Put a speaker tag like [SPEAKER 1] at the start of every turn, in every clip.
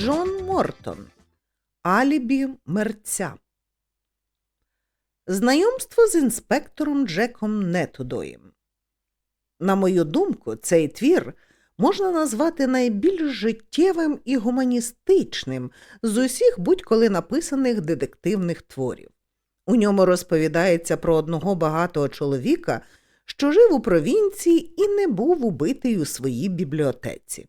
[SPEAKER 1] Джон Мортон. Алібі мерця. Знайомство з інспектором Джеком Нетудоєм. На мою думку, цей твір можна назвати найбільш життєвим і гуманістичним з усіх будь-коли написаних детективних творів. У ньому розповідається про одного багатого чоловіка, що жив у провінції і не був убитий у своїй бібліотеці.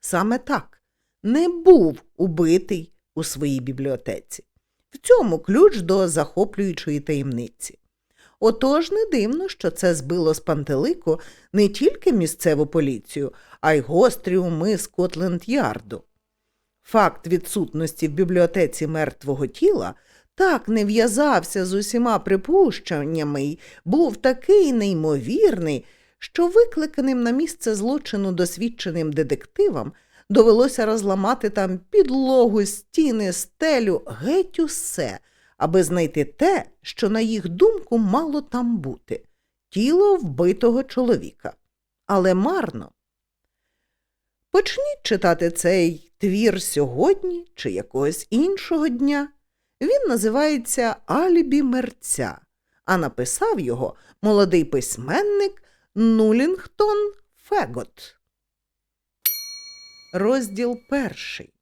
[SPEAKER 1] Саме так, не був убитий у своїй бібліотеці. В цьому ключ до захоплюючої таємниці. Отож не дивно, що це збило з пантелику не тільки місцеву поліцію, а й гострі уми Скотленд-Ярду. Факт відсутності в бібліотеці мертвого тіла так не в'язався з усіма припущеннями й був такий неймовірний, що викликаним на місце злочину досвідченим детективам довелося розламати там підлогу, стіни, стелю, геть усе, аби знайти те, що, на їх думку, мало там бути тіло вбитого чоловіка. Але марно. Почніть читати цей твір сьогодні чи якогось іншого дня. Він називається Алібі мерця, а написав його молодий письменник Нулінгтон Фегот. Розділ перший.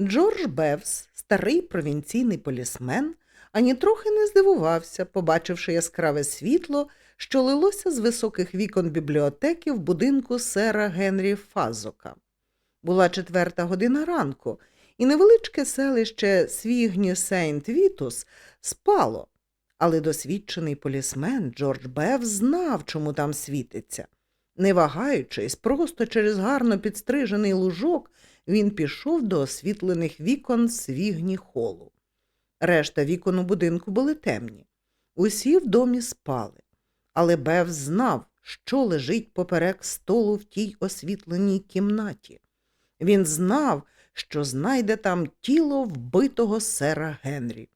[SPEAKER 1] Джордж Бевс, старий провінційний полісмен, ані трохи не здивувався, побачивши яскраве світло, що лилося з високих вікон бібліотеки в будинку сера Генрі Фазока. Була четверта година ранку, і невеличке селище Свігні Сейнт Вітус спало, але досвідчений полісмен Джордж Бевс знав, чому там світиться. Не вагаючись, просто через гарно підстрижений лужок він пішов до освітлених вікон свігні холу. Решта вікон у будинку були темні. Усі в домі спали, але Бев знав, що лежить поперек столу в тій освітленій кімнаті. Він знав, що знайде там тіло вбитого сера Генрі.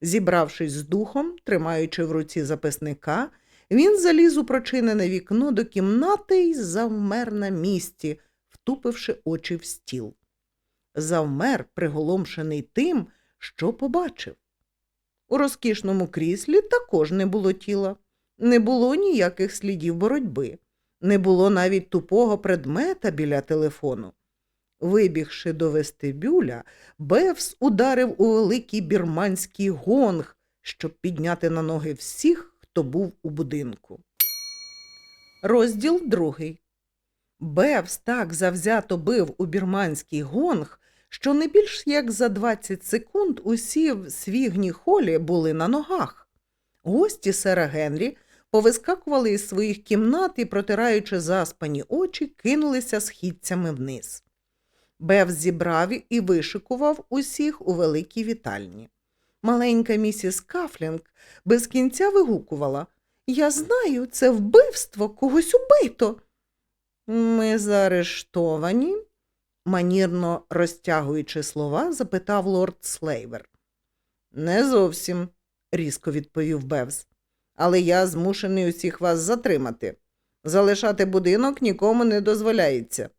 [SPEAKER 1] Зібравшись з духом, тримаючи в руці записника, він заліз у прочинене вікно до кімнати й завмер на місці, втупивши очі в стіл. Завмер, приголомшений тим, що побачив. У розкішному кріслі також не було тіла, не було ніяких слідів боротьби, не було навіть тупого предмета біля телефону. Вибігши до вестибюля, Бевс ударив у великий бірманський гонг, щоб підняти на ноги всіх, хто був у будинку. Розділ другий. Бевс так завзято бив у бірманський гонг, що не більш як за 20 секунд усі в свігні холі були на ногах. Гості сера Генрі повискакували із своїх кімнат і, протираючи заспані очі, кинулися східцями вниз. Бев зібрав і вишикував усіх у великій вітальні. Маленька місіс Кафлінг без кінця вигукувала Я знаю, це вбивство когось убито. Ми заарештовані, манірно розтягуючи слова, запитав лорд Слейвер. Не зовсім, різко відповів Бевс. Але я змушений усіх вас затримати. Залишати будинок нікому не дозволяється.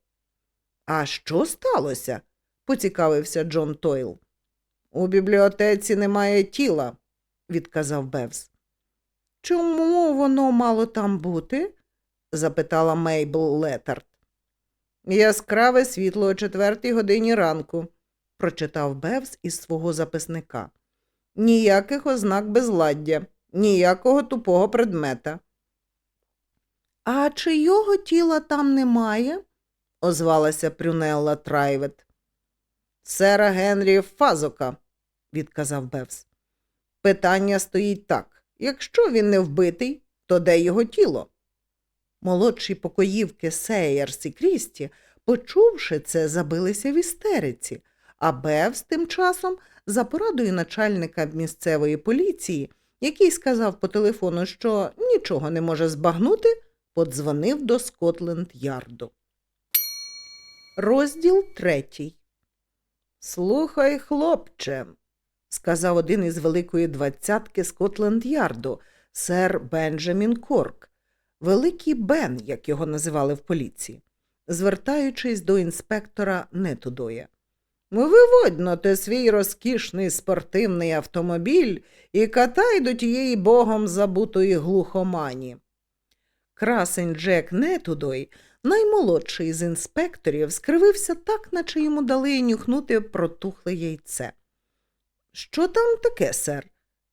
[SPEAKER 1] А що сталося? поцікавився Джон Тойл. У бібліотеці немає тіла, відказав Бевс. Чому воно мало там бути? запитала Мейбл Летард. Яскраве світло о четвертій годині ранку, прочитав Бевс із свого записника. Ніяких ознак безладдя, ніякого тупого предмета. А чийого тіла там немає? озвалася Прюнелла Трайвет. Сера Генрі Фазока, відказав Бевс. Питання стоїть так якщо він не вбитий, то де його тіло? Молодші покоївки Сейерс і Крісті, почувши це, забилися в істериці, а Бевс тим часом, за порадою начальника місцевої поліції, який сказав по телефону, що нічого не може збагнути, подзвонив до Скотленд Ярду. Розділ третій. Слухай, хлопче, сказав один із великої двадцятки Скотленд Ярду, сер Бенджамін Корк, великий Бен, як його називали в поліції, звертаючись до інспектора Нетудоя. Виводь те свій розкішний спортивний автомобіль і катай до тієї богом забутої глухомані. Красень Джек Нетудой, наймолодший з інспекторів, скривився так, наче йому дали нюхнути протухле яйце. Що там таке, сер?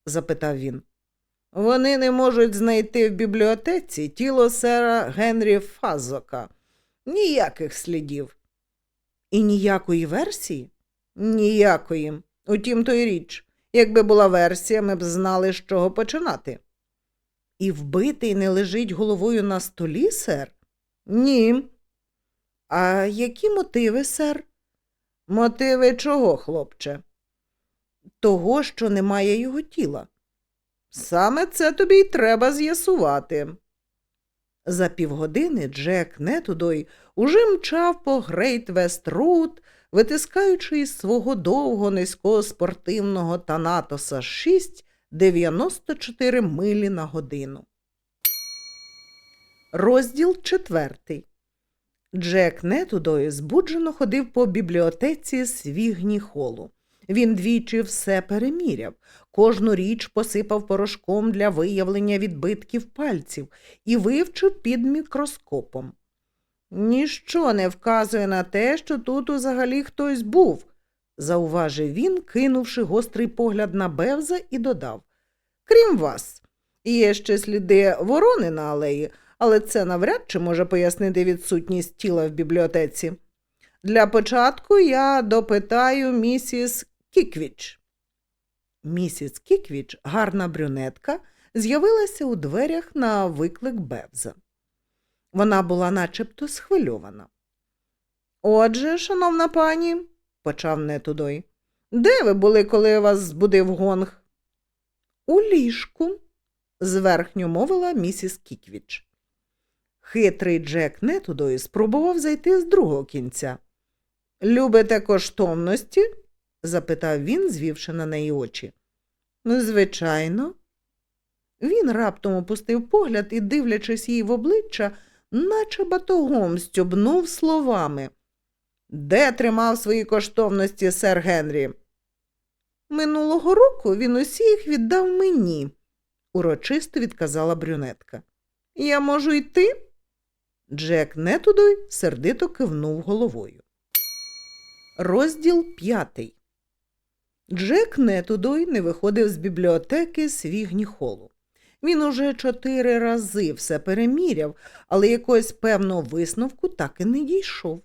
[SPEAKER 1] запитав він. Вони не можуть знайти в бібліотеці тіло сера Генрі Фазока. Ніяких слідів. І ніякої версії? Ніякої. Утім, то й річ. Якби була версія, ми б знали, з чого починати. І вбитий не лежить головою на столі, сер? Ні. А які мотиви, сер? Мотиви чого, хлопче? Того, що немає його тіла. Саме це тобі й треба з'ясувати. За півгодини Джек Нетудой уже мчав по Грейт Вест витискаючи із свого довго низького спортивного Танатоса 6 94 милі на годину. Розділ четвертий. Джек Нетудой збуджено ходив по бібліотеці Свігні Холу. Він двічі все переміряв, кожну річ посипав порошком для виявлення відбитків пальців і вивчив під мікроскопом. Ніщо не вказує на те, що тут взагалі хтось був, зауважив він, кинувши гострий погляд на Бевза, і додав. Крім вас, є ще сліди ворони на алеї, але це навряд чи може пояснити відсутність тіла в бібліотеці. Для початку я допитаю місіс Кіквіч. Місіс Кіквіч, гарна брюнетка, з'явилася у дверях на виклик Бевза. Вона була начебто схвильована. Отже, шановна пані, почав Нетудой, де ви були, коли вас збудив гонг? У ліжку, зверхньо мовила місіс Кіквіч. Хитрий Джек Нетудой спробував зайти з другого кінця. Любите коштовності? запитав він, звівши на неї очі. Ну, звичайно. Він раптом опустив погляд і, дивлячись їй в обличчя, наче батогом стюбнув словами. Де тримав свої коштовності сер Генрі? Минулого року він усі їх віддав мені, урочисто відказала брюнетка. Я можу йти? Джек Нетудой сердито кивнув головою. Розділ п'ятий. Джек Нетудой не виходив з бібліотеки Свігні Холу. Він уже чотири рази все переміряв, але якогось певного висновку так і не дійшов.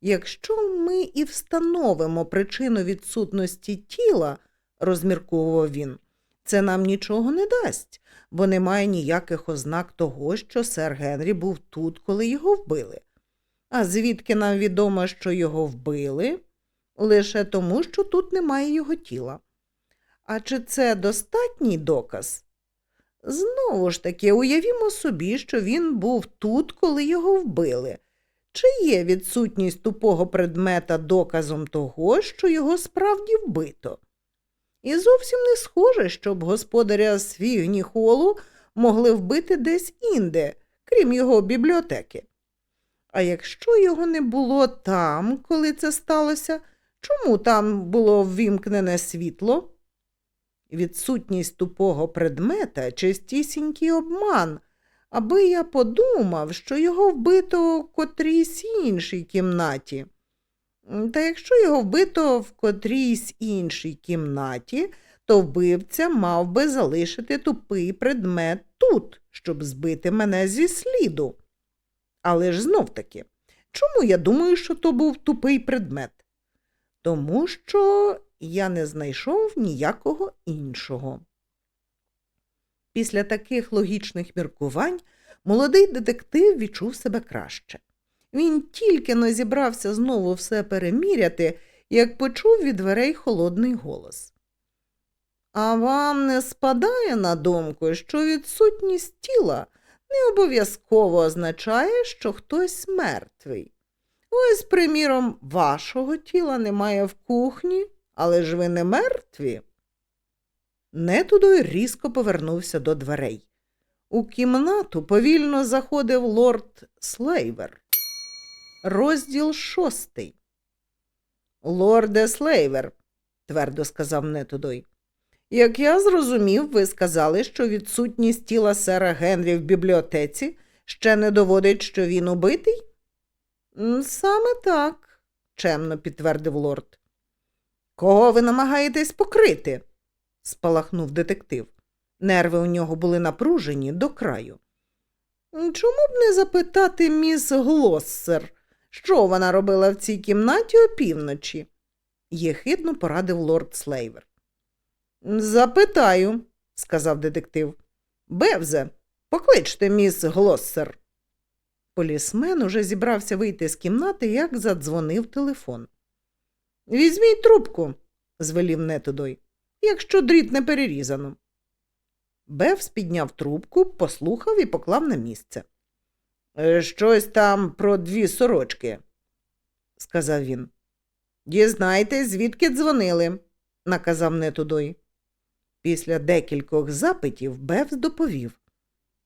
[SPEAKER 1] Якщо ми і встановимо причину відсутності тіла, розмірковував він, це нам нічого не дасть, бо немає ніяких ознак того, що сер Генрі був тут, коли його вбили. А звідки нам відомо, що його вбили? Лише тому, що тут немає його тіла. А чи це достатній доказ? Знову ж таки, уявімо собі, що він був тут, коли його вбили. Чи є відсутність тупого предмета доказом того, що його справді вбито? І зовсім не схоже, щоб господаря свігні холу могли вбити десь інде, крім його бібліотеки. А якщо його не було там, коли це сталося, чому там було ввімкнене світло? Відсутність тупого предмета чистісінький обман, аби я подумав, що його вбито в котрійсь іншій кімнаті. Та якщо його вбито в котрійсь іншій кімнаті, то вбивця мав би залишити тупий предмет тут, щоб збити мене зі сліду. Але ж знов таки, чому я думаю, що то був тупий предмет? Тому що я не знайшов ніякого іншого. Після таких логічних міркувань молодий детектив відчув себе краще. Він тільки не зібрався знову все переміряти, як почув від дверей холодний голос. А вам не спадає на думку, що відсутність тіла не обов'язково означає, що хтось мертвий. Ось, приміром, вашого тіла немає в кухні, але ж ви не мертві. Нетудой різко повернувся до дверей. У кімнату повільно заходив лорд Слейвер. Розділ шостий. Лорде Слейвер, твердо сказав Нетудой. Як я зрозумів, ви сказали, що відсутність тіла сера Генрі в бібліотеці ще не доводить, що він убитий? Саме так, чемно підтвердив лорд. Кого ви намагаєтесь покрити? спалахнув детектив. Нерви у нього були напружені до краю. Чому б не запитати міс Глоссер, що вона робила в цій кімнаті опівночі? єхидно порадив лорд Слейвер. Запитаю, сказав детектив. Бевзе, покличте міс Глоссер. Полісмен уже зібрався вийти з кімнати, як задзвонив телефон. Візьміть трубку, звелів Нетудой, якщо дріт не перерізано. Бевс підняв трубку, послухав і поклав на місце. «Е, Щось там про дві сорочки, сказав він. Дізнайтесь, звідки дзвонили, наказав Нетудой. Після декількох запитів Бевс доповів.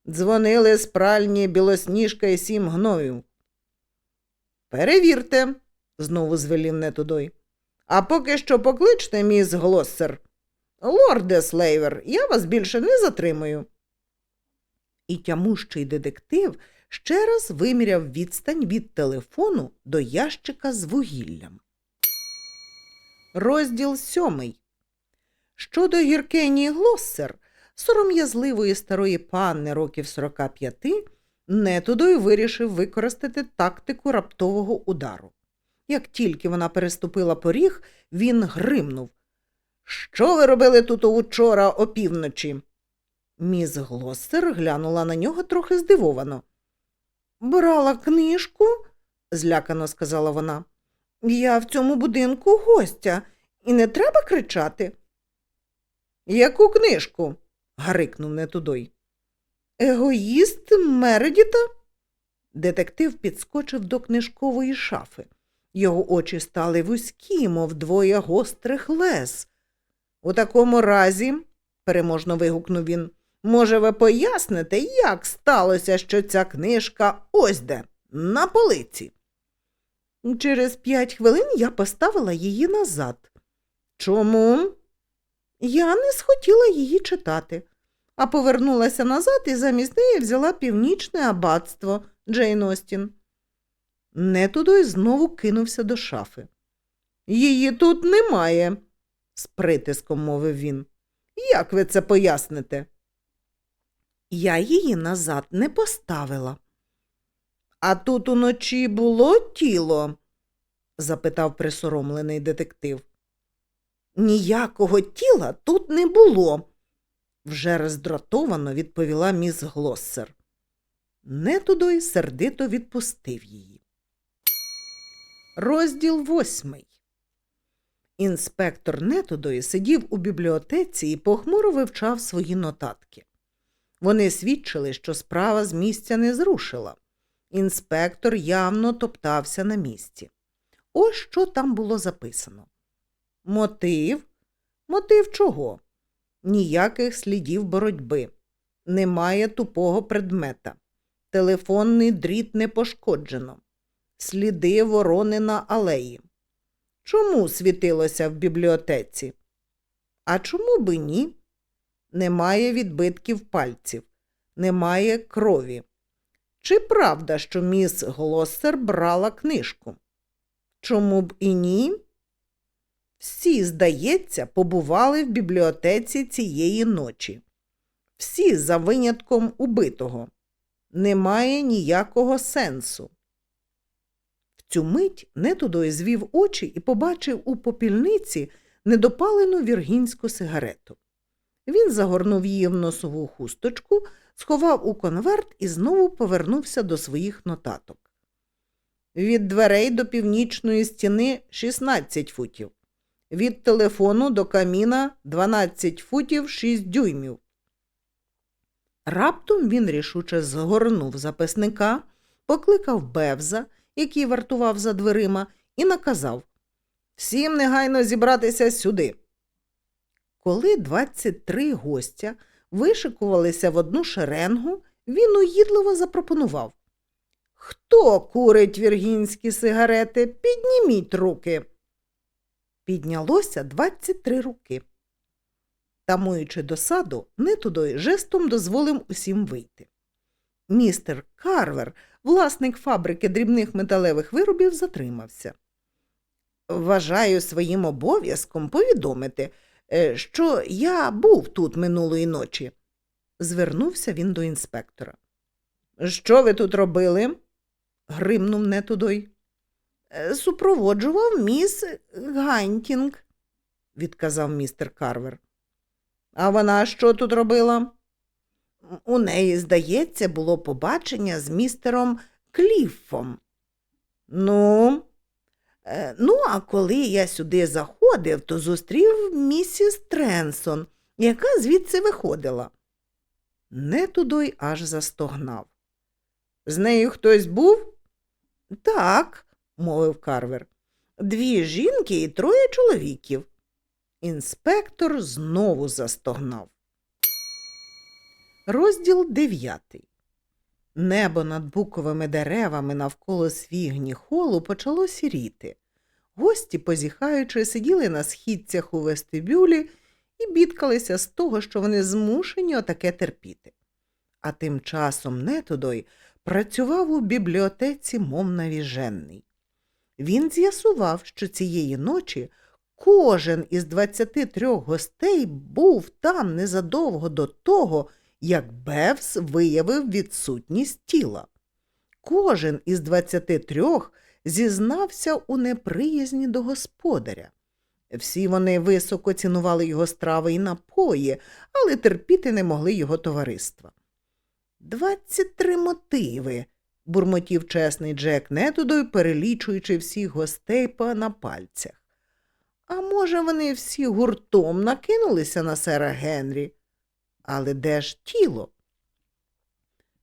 [SPEAKER 1] Дзвонили з пральні білосніжка і сім гною. Перевірте, знову звелів Нетудой. А поки що покличте, міс Глоссер. Лорде Слейвер, я вас більше не затримую. І тямущий детектив ще раз виміряв відстань від телефону до ящика з вугіллям. Розділ сьомий. Щодо Гіркенії Глоссер, сором'язливої старої панни років 45, Нетудой вирішив використати тактику раптового удару. Як тільки вона переступила поріг, він гримнув. Що ви робили тут учора опівночі? Міс Глоссер глянула на нього трохи здивовано. Брала книжку, злякано сказала вона. Я в цьому будинку гостя, і не треба кричати. Яку книжку? гарикнув Нетудой. Егоїст Мередіта? Детектив підскочив до книжкової шафи. Його очі стали вузькі, мов двоє гострих лез. У такому разі, переможно вигукнув він, може, ви поясните, як сталося, що ця книжка ось де, на полиці. Через п'ять хвилин я поставила її назад. Чому? Я не схотіла її читати, а повернулася назад і замість неї взяла північне аббатство Джейн Остін. Нетудой знову кинувся до шафи. Її тут немає, з притиском мовив він. Як ви це поясните? Я її назад не поставила. А тут уночі було тіло? запитав присоромлений детектив. Ніякого тіла тут не було, вже роздратовано відповіла міс Глоссер. Нетудой сердито відпустив її. Розділ восьмий. Інспектор Нетудої сидів у бібліотеці і похмуро вивчав свої нотатки. Вони свідчили, що справа з місця не зрушила. Інспектор явно топтався на місці. Ось що там було записано. Мотив? Мотив чого? Ніяких слідів боротьби. Немає тупого предмета. Телефонний дріт не пошкоджено. Сліди ворони на алеї. Чому світилося в бібліотеці? А чому би ні? Немає відбитків пальців, немає крові. Чи правда, що міс Глоссер брала книжку? Чому б і ні? Всі, здається, побували в бібліотеці цієї ночі. Всі за винятком убитого. Немає ніякого сенсу. В цю мить Нетудой звів очі і побачив у попільниці недопалену віргінську сигарету. Він загорнув її в носову хусточку, сховав у конверт і знову повернувся до своїх нотаток. Від дверей до північної стіни 16 футів, від телефону до каміна 12 футів 6 дюймів. Раптом він рішуче згорнув записника, покликав Бевза, який вартував за дверима, і наказав Всім негайно зібратися сюди. Коли 23 гостя вишикувалися в одну шеренгу, він уїдливо запропонував Хто курить віргінські сигарети? Підніміть руки. піднялося 23 руки. Тамуючи досаду, Нетудой жестом дозволив усім вийти. Містер Карвер, власник фабрики дрібних металевих виробів, затримався. Вважаю своїм обов'язком повідомити, що я був тут минулої ночі. Звернувся він до інспектора. Що ви тут робили? гримнув Нетудой. «Е, Супроводжував міс Гантінг, відказав містер Карвер. А вона що тут робила? У неї, здається, було побачення з містером Кліффом. Ну, Е, ну, а коли я сюди заходив, то зустрів місіс Тренсон, яка звідси виходила. Нетудой аж застогнав. З нею хтось був? Так, мовив Карвер. Дві жінки і троє чоловіків. Інспектор знову застогнав. Розділ дев'ятий. Небо над буковими деревами навколо свігні холу почало сіріти. Гості, позіхаючи, сиділи на східцях у вестибюлі і бідкалися з того, що вони змушені отаке терпіти. А тим часом Нетудой працював у бібліотеці, мов навіжений. Він з'ясував, що цієї ночі кожен із 23 гостей був там незадовго до того, як Бевс виявив відсутність тіла. Кожен із 23 зізнався у неприязні до господаря. Всі вони високо цінували його страви і напої, але терпіти не могли його товариства. Двадцять три мотиви, бурмотів чесний Джек Нетудой, перелічуючи всіх гостей на пальцях. А може, вони всі гуртом накинулися на сера Генрі? Але де ж тіло?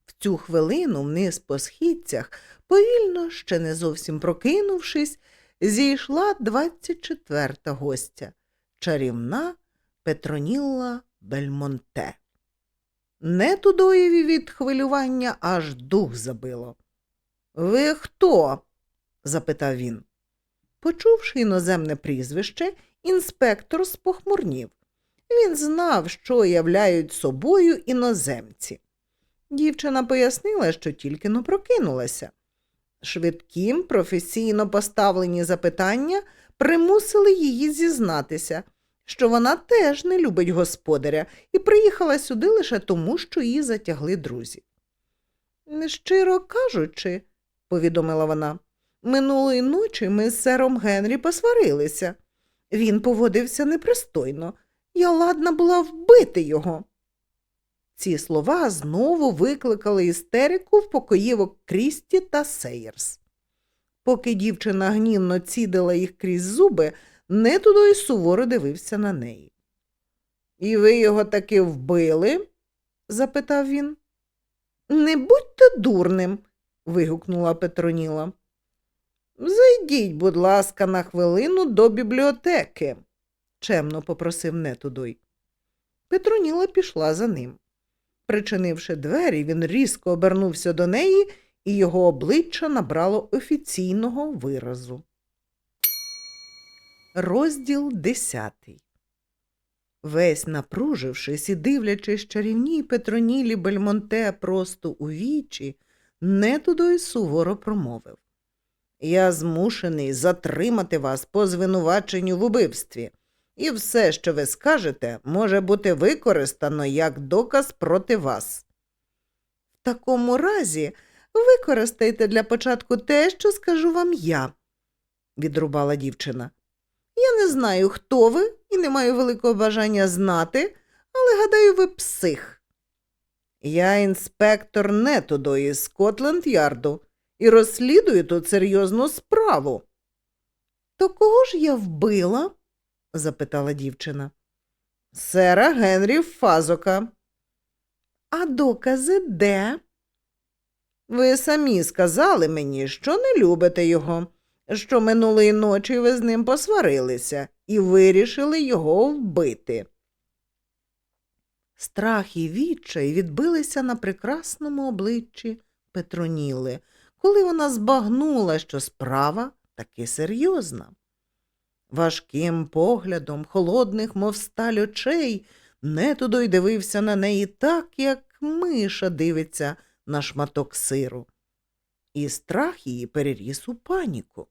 [SPEAKER 1] В цю хвилину вниз по східцях, повільно, ще не зовсім прокинувшись, зійшла двадцять четверта гостя чарівна Петронілла Бельмонте. Нетудоєві від хвилювання аж дух забило. Ви хто? запитав він. Почувши іноземне прізвище, інспектор спохмурнів. Він знав, що являють собою іноземці. Дівчина пояснила, що тільки но прокинулася. Швидкім, професійно поставлені запитання примусили її зізнатися, що вона теж не любить господаря і приїхала сюди лише тому, що її затягли друзі. Щиро кажучи, повідомила вона, минулої ночі ми з сером Генрі посварилися. Він поводився непристойно. Я ладна була вбити його. Ці слова знову викликали істерику в покоївок Крісті та Сейерс. Поки дівчина гнівно цідила їх крізь зуби, Нетудой суворо дивився на неї. І ви його таки вбили? запитав він. Не будьте дурним. вигукнула Петроніла. Зайдіть, будь ласка, на хвилину до бібліотеки, чемно попросив Нетудой. Петроніла пішла за ним. Причинивши двері, він різко обернувся до неї, і його обличчя набрало офіційного виразу. Розділ десятий. Весь напружившись і дивлячись чарівній Петронілі Бельмонте просто у вічі, Нетудой суворо промовив. Я змушений затримати вас по звинуваченню в убивстві, і все, що ви скажете, може бути використано як доказ проти вас. В такому разі використайте для початку те, що скажу вам я, відрубала дівчина. Я не знаю, хто ви, і не маю великого бажання знати, але гадаю, ви псих. Я інспектор Нетудо із Скотленд Ярду і розслідую тут серйозну справу. То кого ж я вбила? Запитала дівчина. Сера Генрі Фазока. А докази де? Ви самі сказали мені, що не любите його, що минулої ночі ви з ним посварилися і вирішили його вбити. Страх і відчай відбилися на прекрасному обличчі Петроніли, коли вона збагнула, що справа таки серйозна. Важким поглядом, холодних, мов сталь очей, Нетудой дивився на неї так, як миша дивиться на шматок сиру. І страх її переріс у паніку.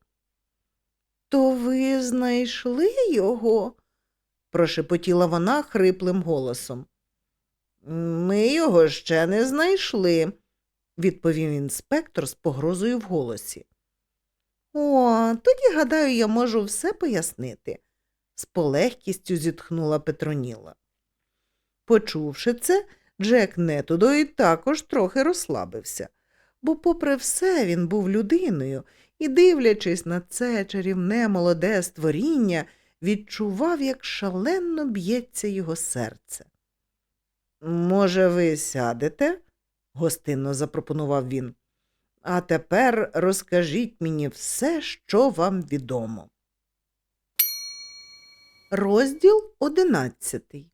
[SPEAKER 1] То ви знайшли його? прошепотіла вона хриплим голосом. Ми його ще не знайшли, відповів інспектор з погрозою в голосі. О, тоді, гадаю, я можу все пояснити, з полегкістю зітхнула Петроніла. Почувши це, Джек Нетудой також трохи розслабився, бо, попри все, він був людиною і, дивлячись на це чарівне молоде створіння, відчував, як шалено б'ється його серце. Може, ви сядете? гостинно запропонував він. А тепер розкажіть мені все, що вам відомо. Розділ одинадцятий.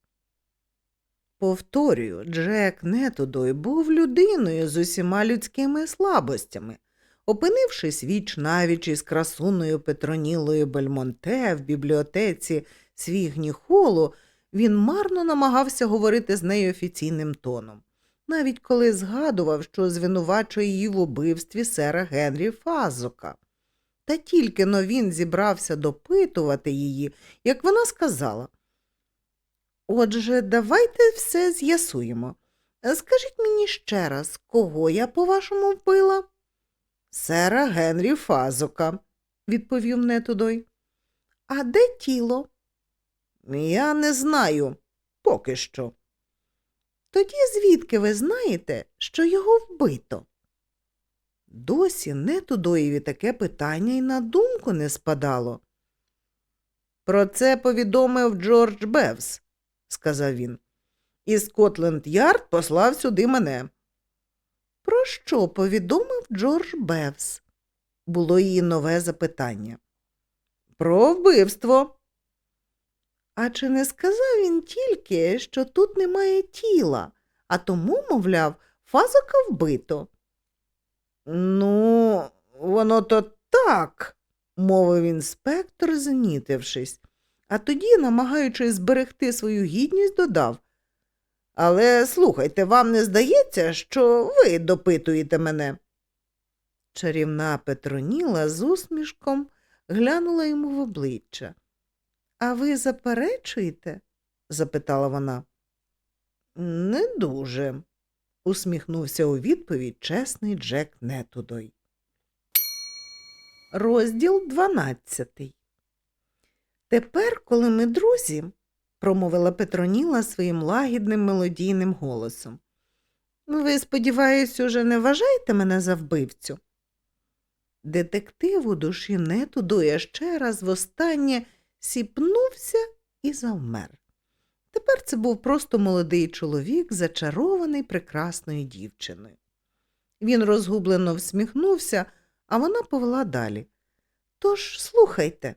[SPEAKER 1] Повторюю, Джек Нетудой був людиною з усіма людськими слабостями. Опинившись віч навіч із красуною Петронілою Бельмонте в бібліотеці Свігні Холу, він марно намагався говорити з нею офіційним тоном, навіть коли згадував, що звинувачує її в убивстві сера Генрі Фазока. Та тільки но він зібрався допитувати її, як вона сказала. Отже, давайте все з'ясуємо. Скажіть мені ще раз, кого я, по-вашому, вбила? Сера Генрі Фазока, відповів Нетудой. А де тіло? Я не знаю, поки що. Тоді звідки ви знаєте, що його вбито? Досі Нетудоєві таке питання й на думку не спадало. Про це повідомив Джордж Бевс, сказав він. І Скотленд Ярд послав сюди мене. Про що повідомив Джордж Бевс? Було її нове запитання. Про вбивство. А чи не сказав він тільки, що тут немає тіла, а тому, мовляв, фазока вбито? Ну, воно то так, мовив інспектор, знітившись, а тоді, намагаючись зберегти свою гідність, додав. Але слухайте, вам не здається, що ви допитуєте мене? Чарівна Петроніла з усмішком глянула йому в обличчя. А ви заперечуєте? запитала вона. Не дуже, усміхнувся у відповідь чесний Джек Нетудой. Розділ дванадцятий. Тепер, коли ми друзі, промовила Петроніла своїм лагідним мелодійним голосом. Ви, сподіваюсь, уже не вважаєте мене за вбивцю? Детектив у душі Нетудоя ще раз востаннє сіпнувся і завмер. Тепер це був просто молодий чоловік, зачарований прекрасною дівчиною. Він розгублено всміхнувся, а вона повела далі. Тож слухайте.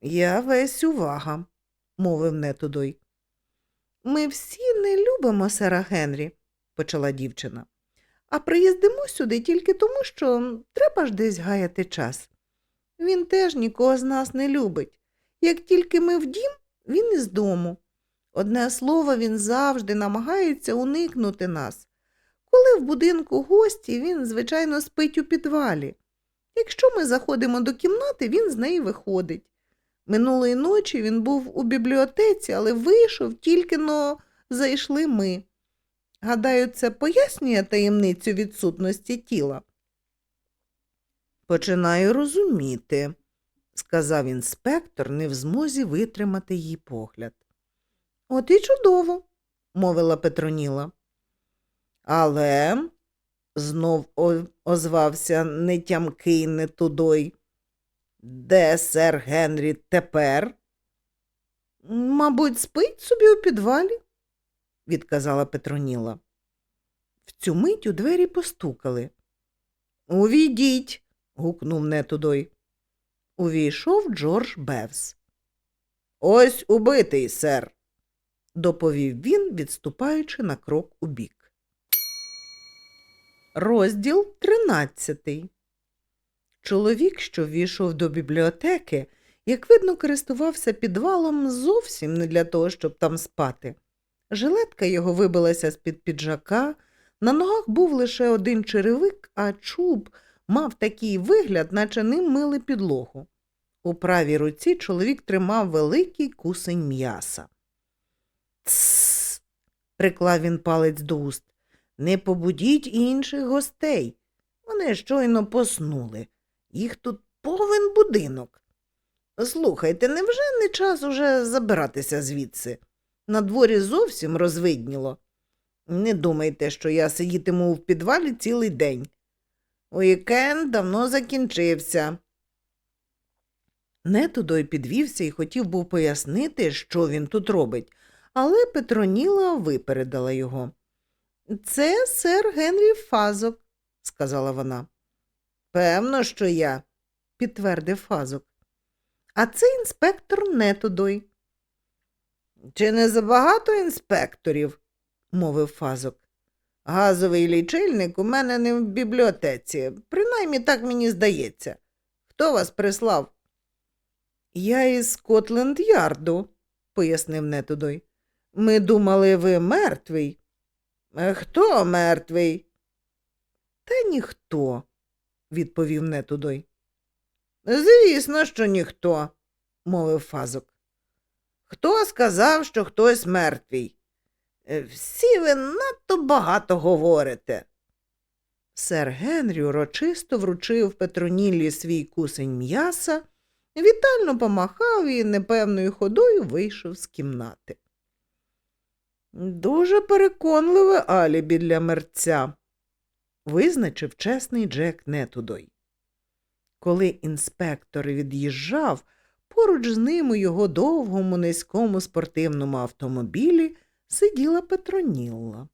[SPEAKER 1] Я весь увага, мовив Нетудой. Ми всі не любимо сера Генрі, почала дівчина, а приїздимо сюди тільки тому, що треба ж десь гаяти час. Він теж нікого з нас не любить. Як тільки ми в дім, він із дому. Одне слово, він завжди намагається уникнути нас. Коли в будинку гості, він, звичайно, спить у підвалі. Якщо ми заходимо до кімнати, він з неї виходить. Минулої ночі він був у бібліотеці, але вийшов, тільки но зайшли ми. Гадаю, це пояснює таємницю відсутності тіла. Починаю розуміти, сказав інспектор, не в змозі витримати її погляд. От і чудово, мовила Петроніла. Але, знов озвався нетямкий нетудой, де сер Генрі тепер? Мабуть, спить собі у підвалі, відказала Петроніла. В цю мить у двері постукали. Увійдіть. гукнув нетудой. Увійшов Джордж Бевс. Ось убитий, сер, доповів він, відступаючи на крок убік. Розділ тринадцятий. Чоловік, що ввійшов до бібліотеки як видно, користувався підвалом зовсім не для того, щоб там спати. Жилетка його вибилася з-під піджака, на ногах був лише один черевик, а чуб мав такий вигляд, наче ним мили підлогу. У правій руці чоловік тримав великий кусень м'яса. Тсс. приклав він палець до уст. Не побудіть інших гостей. Вони щойно поснули. Їх тут повен будинок. Слухайте, невже не час уже забиратися звідси? На дворі зовсім розвидніло. Не думайте, що я сидітиму в підвалі цілий день. Уікенд давно закінчився. Нетудой підвівся і хотів був пояснити, що він тут робить, але Петроніла випередила його. Це сер Генрі Фазок, сказала вона. Певно, що я, підтвердив Фазок. А це інспектор Нетудой. Чи не забагато інспекторів? мовив Фазок. Газовий лічильник у мене не в бібліотеці, принаймні так мені здається. Хто вас прислав? Я із Скотленд Ярду, пояснив Нетудой. Ми думали, ви мертвий. «Е, Хто мертвий? Та ніхто, відповів Нетудой. Звісно, що ніхто, мовив Фазок. Хто сказав, що хтось мертвий? «Е, Всі ви надто багато говорите. Сер Генрі урочисто вручив Петроніллі свій кусень м'яса, вітально помахав і непевною ходою вийшов з кімнати. Дуже переконливе алібі для мерця, визначив чесний Джек Нетудой. Коли інспектор від'їжджав, поруч з ним у його довгому низькому спортивному автомобілі сиділа Петронілла.